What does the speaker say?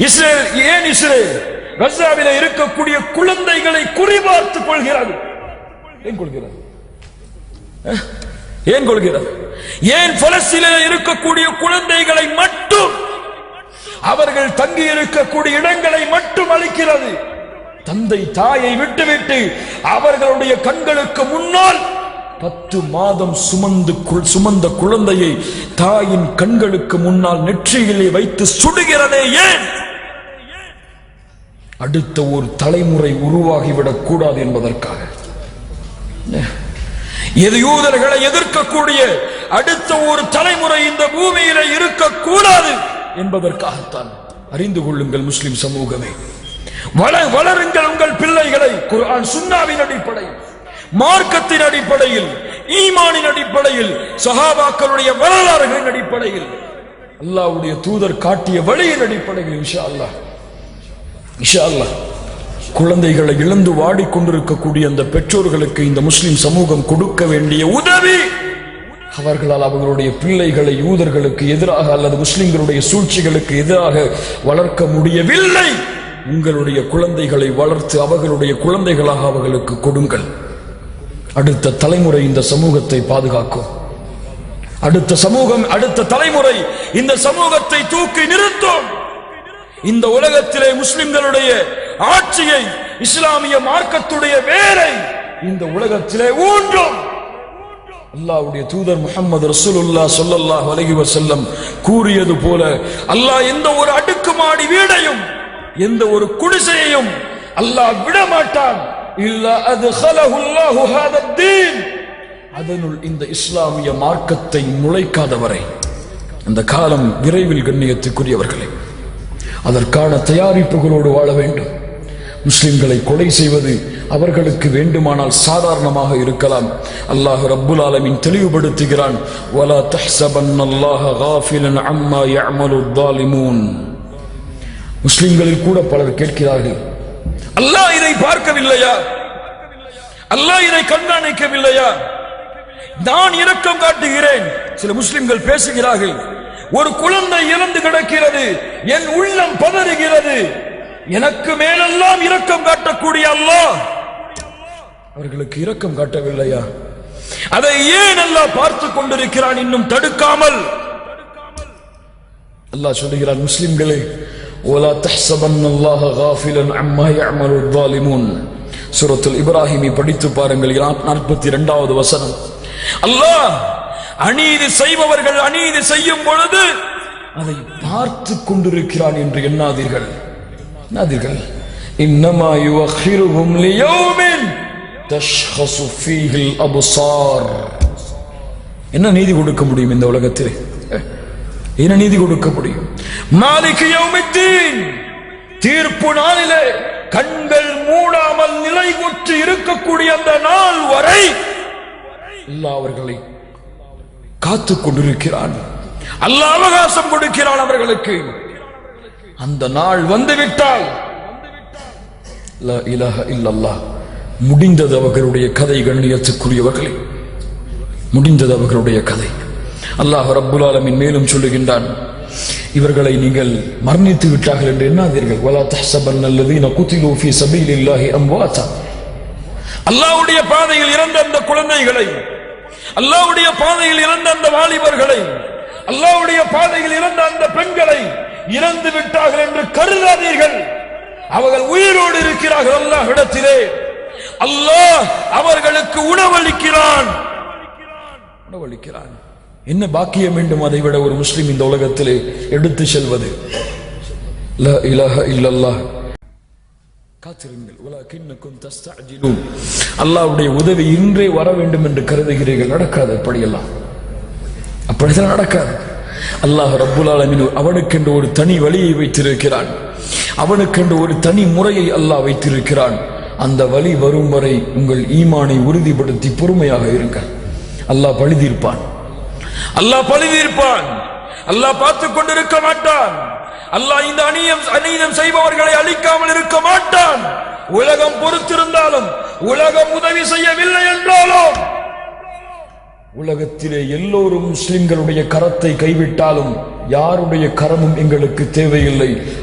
Israel ஏன் Israel? கசாவில இருக்கக்கூடிய குழந்தைகளை குறிபார்த்துக் கொள்கிறார்கள் ஏன் கொள்கிறார் ஏன் கொள்கிறார் ஏன் பலஸ்தீனில் இருக்கக்கூடிய குழந்தைகளை மட்டும் அவர்கள் தங்கி இருக்கக்கூடிய இடங்களை மட்டும் அளிக்கிறது தந்தை தாயை விட்டுவிட்டு அவர்களுடைய கண்களுக்கு முன்னால் பத்து மாதம் சுமந்து சுமந்த குழந்தையை தாயின் கண்களுக்கு முன்னால் நெற்றியிலே வைத்து சுடுகிறதே ஏன்? அடுத்த ஒரு தலைமுறை உருவாகிவிடக் கூடாது என்பதற்காக. எது யூதர்களை எதிர்க்கக்கூடிய அடுத்த ஒரு தலைமுறை இந்த பூமியில இருக்கக்கூடாது என்பதற்காகத்தான் அறிந்து கொள்ளுங்கள் முஸ்லிம் சமூகமே. வள வளருங்கள் உங்கள் பிள்ளைகளை குரான் சுண்ணாவின் அடிப்படையில் மார்க்கத்தின் அடிப்படையில் ஈமானின் அடிப்படையில் சஹாபாக்களுடைய வரலாறுகளின் அடிப்படையில் அல்லாஹ்வுடைய தூதர் காட்டிய வழியின் அடிப்படையில் இன்ஷா அல்லாஹ். இஷா அல்லாஹ் குழந்தைகளை இழந்து வாடிக்கொண்டிருக்கக்கூடிய அந்த பெற்றோர்களுக்கு இந்த முஸ்லிம் சமூகம் கொடுக்க வேண்டிய உதவி. அவர்களால் அவர்களுடைய பிள்ளைகளை யூதர்களுக்கு எதிராக அல்லது முஸ்லிம்களுடைய சூழ்ச்சிகளுக்கு எதிராக வளர்க்க முடியவில்லை. உங்களுடைய குழந்தைகளை வளர்த்து அவர்களுடைய குழந்தைகளாக அவர்களுக்கு கொடுங்கள். அடுத்த தலைமுறை இந்த சமூகத்தை பாதுகாக்கும். அடுத்த சமூகம் அடுத்த தலைமுறை இந்த சமூகத்தை தூக்கி நிறுத்தும். இந்த உலகத்திலே முஸ்லிம்களுடைய ஆட்சியை இஸ்லாமிய மார்க்கத்துடைய வேரை இந்த உலகத்திலே ஊன்றும். அல்லாஹ்வுடைய தூதர் முஹம்மது ரசூலுல்லா சொல்லல்லா அலைஹி செல்லம் கூறியது போல அல்லாஹ் எந்த ஒரு அடுக்குமாடி வீடையும் எந்த ஒரு குடிசையையும் அல்லாஹ் விட மாட்டான் இல்ல அது அதனுள் இந்த இஸ்லாமிய மார்க்கத்தை முளைக்காதவரை அந்த காலம் விரைவில் கண்ணியத்துக்குரியவர்களே. அதற்கான தயாரிப்புகளோடு வாழ வேண்டும். முஸ்லிம்களை கொலை செய்வது அவர்களுக்கு வேண்டுமானால் சாதாரணமாக இருக்கலாம். அல்லாஹ் ரப்புல் ஆலமின் தெளிவுபடுத்துகிறான். வலா தஹ்சபன் அல்லாஹ் காஃபிலன் அம்மா யஅமலு தாலிமூன் முஸ்லிம்களில் கூட பலர் கேட்கிறார்கள். அல்லாஹ் இதை பார்க்கவில்லையா? அல்லாஹ் இதை கண்காணிக்கவில்லையா? நான் இரக்கம் காட்டுகிறேன். சில முஸ்லிம்கள் பேசுகிறார்கள். ஒரு குழந்தை இறந்து கிடக்கிறது என் உள்ளம் பதறுகிறது எனக்கு மேலெல்லாம் இரக்கம் காட்டக்கூடிய அல்லாஹ் அவர்களுக்கு இரக்கம் காட்டவில்லையா அதை ஏன் அல்லாஹ் பார்த்து கொண்டிருக்கிறான் இன்னும் தடுக்காமல் அல்லாஹ் சொல்லுகிறான் முஸ்லிம்களே ولا تحسبن الله غافلا عما يعمل الظالمون சூரத்துல் இப்ராஹிமி படித்து பாருங்கள் நாற்பத்தி இரண்டாவது வசனம் அல்லாஹ் அநீதி செய்பவர்கள் அநீதி செய்யும் பொழுது அதை பார்த்து கொண்டிருக்கிறான் என்று எண்ணாதீர்கள். எண்ணாதீர்கள். இன்னமா யுவஹிருஹும் லியௌமின் தஷ்ஹசு ஃபீஹில் அப்சார். என்ன நீதி கொடுக்க முடியும் இந்த உலகத்திலே? என்ன நீதி கொடுக்க முடியும்? மாலிக்கு யௌமித்தீன். தீர்ப்பு நாளிலே கண்கள் மூடாமல் நிலை கொற்று இருக்கக்கூடிய அந்த நாள் வரை எல்லா அவர்களை காத்துக் கொண்டிருக்கிறான் அல்லாஹ் அவகாசம் கொடுக்கிறான் அவர்களுக்கு. அந்த நாள் வந்துவிட்டால் முடிந்தது அவர்களுடைய கதை கண்ணியத்துக்குரியவர்களே. முடிந்தது அவர்களுடைய கதை. அல்லாஹ் ரப்புல் ஆலமின் மேலும் சொல்லுகின்றான் இவர்களை நீங்கள் மரணித்து விட்டார்கள் என்று எண்ணாதீர்கள். வலா தஹ்சபன் அல்லதீன குத்திலு ஃபீ சபீலில்லாஹி அம்வாதா அல்லாஹ்வுடைய பாதையில் இறந்த அந்த குழந்தைகளை அல்லாஹ்வுடைய பாதையில் இறந்த வாலிபர்களை அல்லாவுடைய பாதையில் இறந்த அந்த பெண்களை இறந்து விட்டார்கள் என்று கருதாதீர்கள். அவர்கள் உயிரோடு இருக்கிறார்கள் அல்லாஹ் இடத்திலே. அல்லாஹ் அவர்களுக்கு உணவளிக்கிறான். உணவளிக்கிறான். என்ன பாக்கியம் வேண்டும் அதை விட ஒரு முஸ்லிம் இந்த உலகத்திலே எடுத்து செல்வது? அல்லாவுடைய உதவி இன்றே வர வேண்டும் என்று கருதுகிறீர்கள். நடக்காது அப்படியெல்லாம். அப்படித்தான் நடக்காது. அல்லாஹ் ரப்புல் ஆலமீன் அவனுக்கென்று ஒரு தனி வழியை வைத்திருக்கிறான். அவனுக்கென்று ஒரு தனி முறையை அல்லாஹ் வைத்திருக்கிறான். அந்த வழி வரும் வரை உங்கள் ஈமானை உறுதிப்படுத்தி பொறுமையாக இருங்கள் அல்லாஹ் பழுதிருப்பான். அல்லாஹ் பழுதிருப்பான். அல்லாஹ் பார்த்துக் கொண்டிருக்க மாட்டான். அல்லாஹ் இந்த அணியம் அநீதம் செய்பவர்களை அழிக்காமல் இருக்க மாட்டான். உலகம் பொறுத்திருந்தாலும் உலகம் உதவி செய்யவில்லை. உலகத்திலே எல்லோரும் முஸ்லிம்களுடைய கரத்தை கைவிட்டாலும் யாருடைய கரமும் எங்களுக்கு தேவையில்லை.